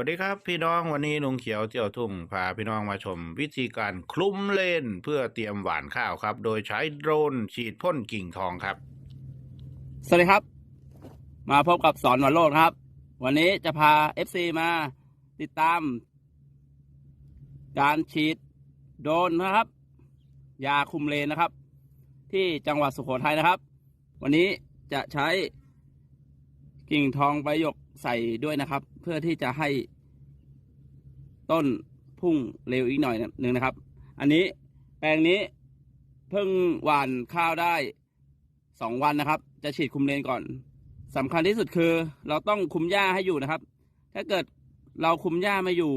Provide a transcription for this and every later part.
วัสดีครับพี่น้องวันนี้ลุงเขียวเที่ยวทุ่งพาพี่น้องมาชม วิธีการคลุ้มเลนเพื่อเตรียมหว่านข้าวครับ โดยใช้โดรนฉีดพ่นกิ่งทองครับ สวัสดีครับ มาพบกับสอนวันโลดครับ วันนี้จะพา FC มาติดตาม การฉีดโดรนนะครับ ยาคุมเลนนะครับ ที่จังหวัดสุโขทัยนะครับ วันนี้จะใช้กิ่งทองใบหยกใส่ด้วยนะครับ เพื่อที่จะให้ ต้นพุ่งเร็วอีกหน่อยหนึ่งนะครับ อันนี้แปลงนี้เพิ่งหว่านข้าวได้สองวันนะครับ จะฉีดคุมเลนก่อนสำคัญที่สุดคือ เราต้องคุมหญ้าให้อยู่นะครับ ถ้าเกิดเราคุมหญ้าไม่อยู่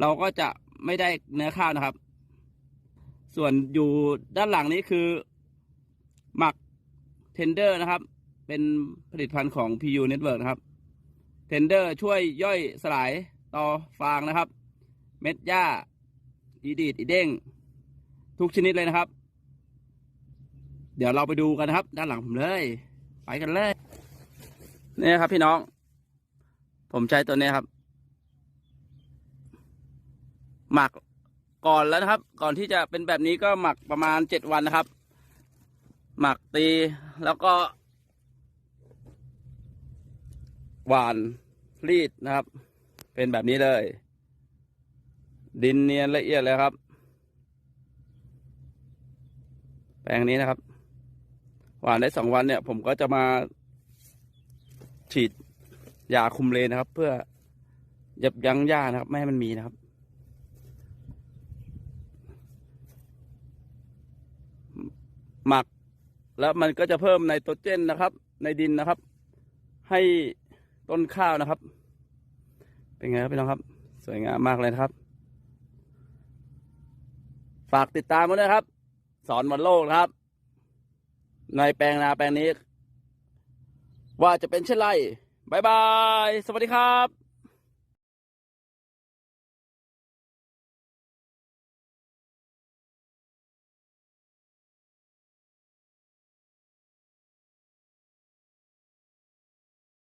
เราก็จะไม่ได้เนื้อข้าวนะครับ ส่วนอยู่ด้านหลังนี้คือ หมักเทนเดอร์นะครับ เป็นผลิตภัณฑ์ของ PU Network นะครับเทนเดอร์ช่วยย่อยสลาย ต่อฟางนะครับ เม็ดหญ้าอีดีดอีเด้ง ทุกชนิดเลยนะครับ เดี๋ยวเราไปดูกันนะครับ ด้านหลังผมเลย ไปกันเลยนี่ครับพี่น้อง ผมใช้ตัวนี้ครับ หมักก่อนแล้วนะครับ ก่อนที่จะเป็นแบบนี้ก็หมักประมาณเจ็ดวันนะครับ หมักตีแล้วก็ หวานรีดนะครับ เป็นแบบนี้เลย ดินเนียนละเอียดเลยครับ แปลงนี้นะครับ หวานได้สองวันเนี่ย ผมก็จะมา ฉีดยาคุมเลนนะครับ เพื่อยับยั้งหญ้านะครับ ไม่ให้มันมีนะครับ หมักแล้วมันก็จะเพิ่มไนโตรเจนนะครับ ในดินนะครับ ให้ต้นข้าวนะครับ เป็นไงครับพี่น้องครับ สวยงามมากเลยนะครับ ฝากติดตามกันด้วยครับ สอนวันโลกนะครับ ในแปลงนาแปลงนี้ ว่าจะเป็นเช่นไรบายบาย สวัสดีครับ